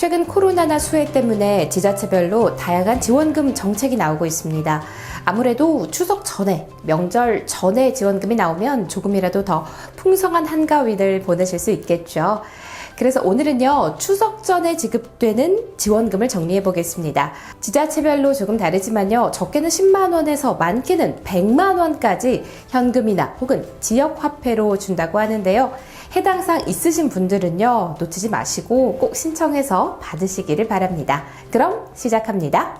최근 코로나나 수해 때문에 지자체별로 다양한 지원금 정책이 나오고 있습니다. 아무래도 추석 전에, 명절 전에 지원금이 나오면 조금이라도 더 풍성한 한가위를 보내실 수 있겠죠. 그래서 오늘은요, 추석 전에 지급되는 지원금을 정리해 보겠습니다. 지자체별로 조금 다르지만요, 적게는 10만원에서 많게는 100만원까지 현금이나 혹은 지역화폐로 준다고 하는데요. 해당 사항 있으신 분들은요, 놓치지 마시고 꼭 신청해서 받으시기를 바랍니다. 그럼 시작합니다.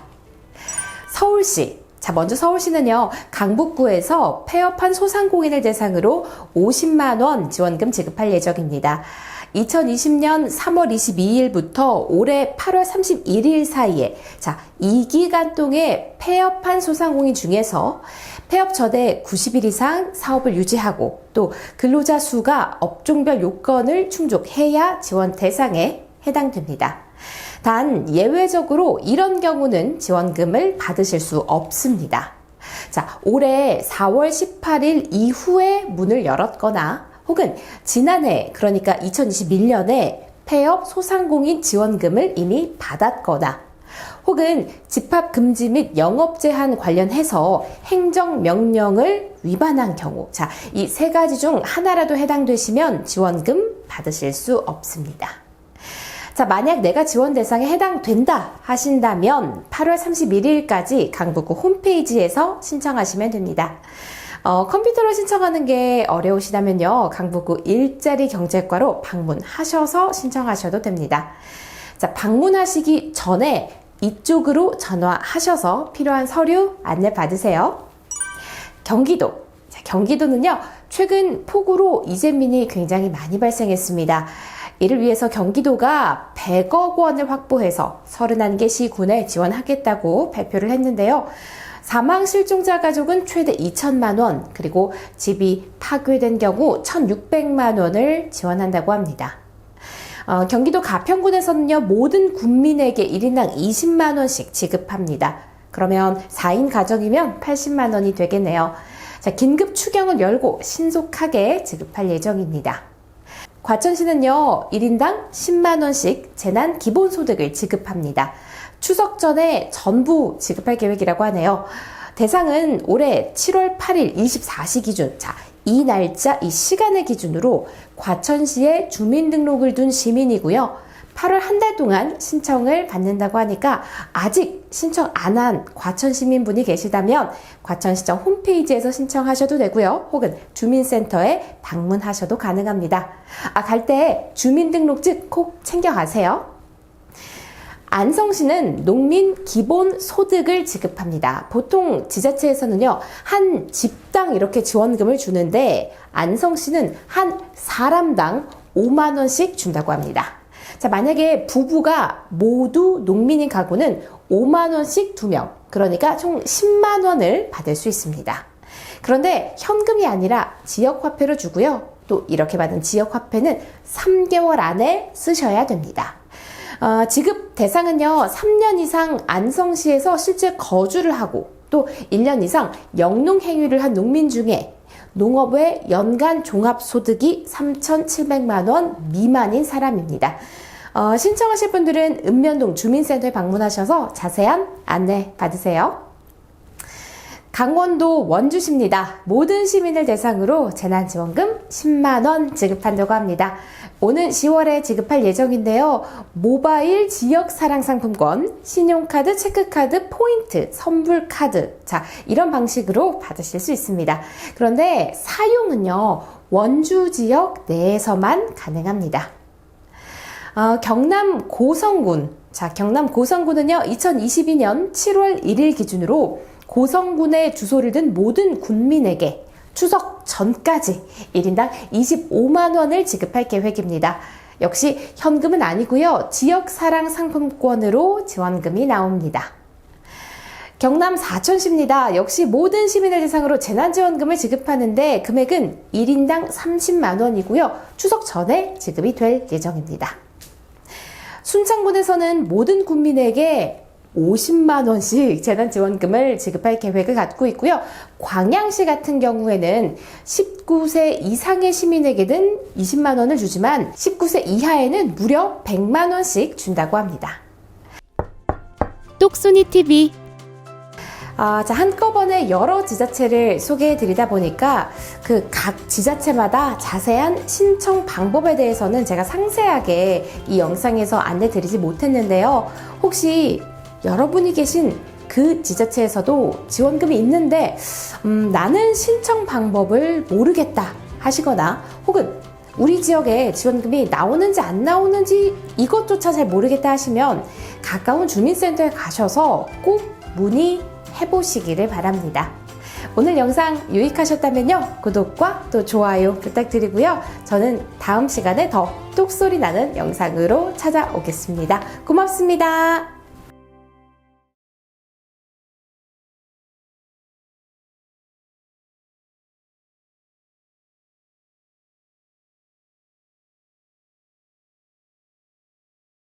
서울시. 자, 먼저 서울시는요, 강북구에서 폐업한 소상공인을 대상으로 50만원 지원금 지급할 예정입니다. 2020년 3월 22일부터 올해 8월 31일 사이에 자, 이 기간 동에 폐업한 소상공인 중에서 폐업 전에 90일 이상 사업을 유지하고 또 근로자 수가 업종별 요건을 충족해야 지원 대상에 해당됩니다. 단 예외적으로 이런 경우는 지원금을 받으실 수 없습니다. 자, 올해 4월 18일 이후에 문을 열었거나 혹은 지난해 그러니까 2021년에 폐업 소상공인 지원금을 이미 받았거나 혹은 집합 금지 및 영업 제한 관련해서 행정 명령을 위반한 경우 자, 이 세 가지 중 하나라도 해당되시면 지원금 받으실 수 없습니다. 자, 만약 내가 지원 대상에 해당된다 하신다면 8월 31일까지 강북구 홈페이지에서 신청하시면 됩니다. 어, 컴퓨터로 신청하는 게 어려우시다면요. 강북구 일자리 경제과로 방문하셔서 신청하셔도 됩니다. 자, 방문하시기 전에 이쪽으로 전화하셔서 필요한 서류 안내 받으세요. 경기도. 자, 경기도는요, 최근 폭우로 이재민이 굉장히 많이 발생했습니다. 이를 위해서 경기도가 100억 원을 확보해서 31개 시군에 지원하겠다고 발표를 했는데요. 사망 실종자 가족은 최대 2천만 원, 그리고 집이 파괴된 경우 1,600만 원을 지원한다고 합니다. 어, 경기도 가평군에서는요, 모든 국민에게 1인당 20만 원씩 지급합니다. 그러면 4인 가정이면 80만 원이 되겠네요. 자, 긴급 추경을 열고 신속하게 지급할 예정입니다. 과천시는요, 1인당 10만원씩 재난 기본소득을 지급합니다. 추석 전에 전부 지급할 계획이라고 하네요. 대상은 올해 7월 8일 24시 기준, 자, 이 날짜, 이 시간을 기준으로 과천시에 주민등록을 둔 시민이고요. 8월 한 달 동안 신청을 받는다고 하니까 아직 신청 안 한 과천 시민분이 계시다면 과천시청 홈페이지에서 신청하셔도 되고요. 혹은 주민센터에 방문하셔도 가능합니다. 아, 갈 때 주민등록증 꼭 챙겨가세요. 안성시는 농민 기본 소득을 지급합니다. 보통 지자체에서는요, 한 집당 이렇게 지원금을 주는데, 안성시는 한 사람당 5만원씩 준다고 합니다. 자, 만약에 부부가 모두 농민인 가구는 5만원씩 두 명, 그러니까 총 10만원을 받을 수 있습니다. 그런데 현금이 아니라 지역화폐로 주고요. 또 이렇게 받은 지역화폐는 3개월 안에 쓰셔야 됩니다. 어, 지급 대상은요, 3년 이상 안성시에서 실제 거주를 하고 또 1년 이상 영농 행위를 한 농민 중에 농업의 연간 종합소득이 3,700만 원 미만인 사람입니다. 어, 신청하실 분들은 읍면동 주민센터에 방문하셔서 자세한 안내 받으세요. 강원도 원주시입니다. 모든 시민을 대상으로 재난지원금 10만원 지급한다고 합니다. 오는 10월에 지급할 예정인데요. 모바일 지역 사랑 상품권, 신용카드, 체크카드, 포인트, 선불카드. 자, 이런 방식으로 받으실 수 있습니다. 그런데 사용은요, 원주 지역 내에서만 가능합니다. 어, 경남 고성군. 자, 경남 고성군은요, 2022년 7월 1일 기준으로 고성군의 주소를 든 모든 군민에게 추석 전까지 1인당 25만 원을 지급할 계획입니다. 역시 현금은 아니고요. 지역 사랑 상품권으로 지원금이 나옵니다. 경남 사천시입니다. 역시 모든 시민을 대상으로 재난지원금을 지급하는데 금액은 1인당 30만 원이고요. 추석 전에 지급이 될 예정입니다. 순창군에서는 모든 국민에게 50만 원씩 재난 지원금을 지급할 계획을 갖고 있고요. 광양시 같은 경우에는 19세 이상의 시민에게는 20만 원을 주지만 19세 이하에는 무려 100만 원씩 준다고 합니다. 똑순이 TV 아, 자, 한꺼번에 여러 지자체를 소개해 드리다 보니까 그 각 지자체마다 자세한 신청 방법에 대해서는 제가 상세하게 이 영상에서 안내 드리지 못했는데요. 혹시 여러분이 계신 그 지자체에서도 지원금이 있는데, 음, 나는 신청 방법을 모르겠다 하시거나 혹은 우리 지역에 지원금이 나오는지 안 나오는지 이것조차 잘 모르겠다 하시면 가까운 주민센터에 가셔서 꼭 문의 해 보시기를 바랍니다. 오늘 영상 유익하셨다면요. 구독과 또 좋아요 부탁드리고요. 저는 다음 시간에 더 똑소리 나는 영상으로 찾아오겠습니다. 고맙습니다.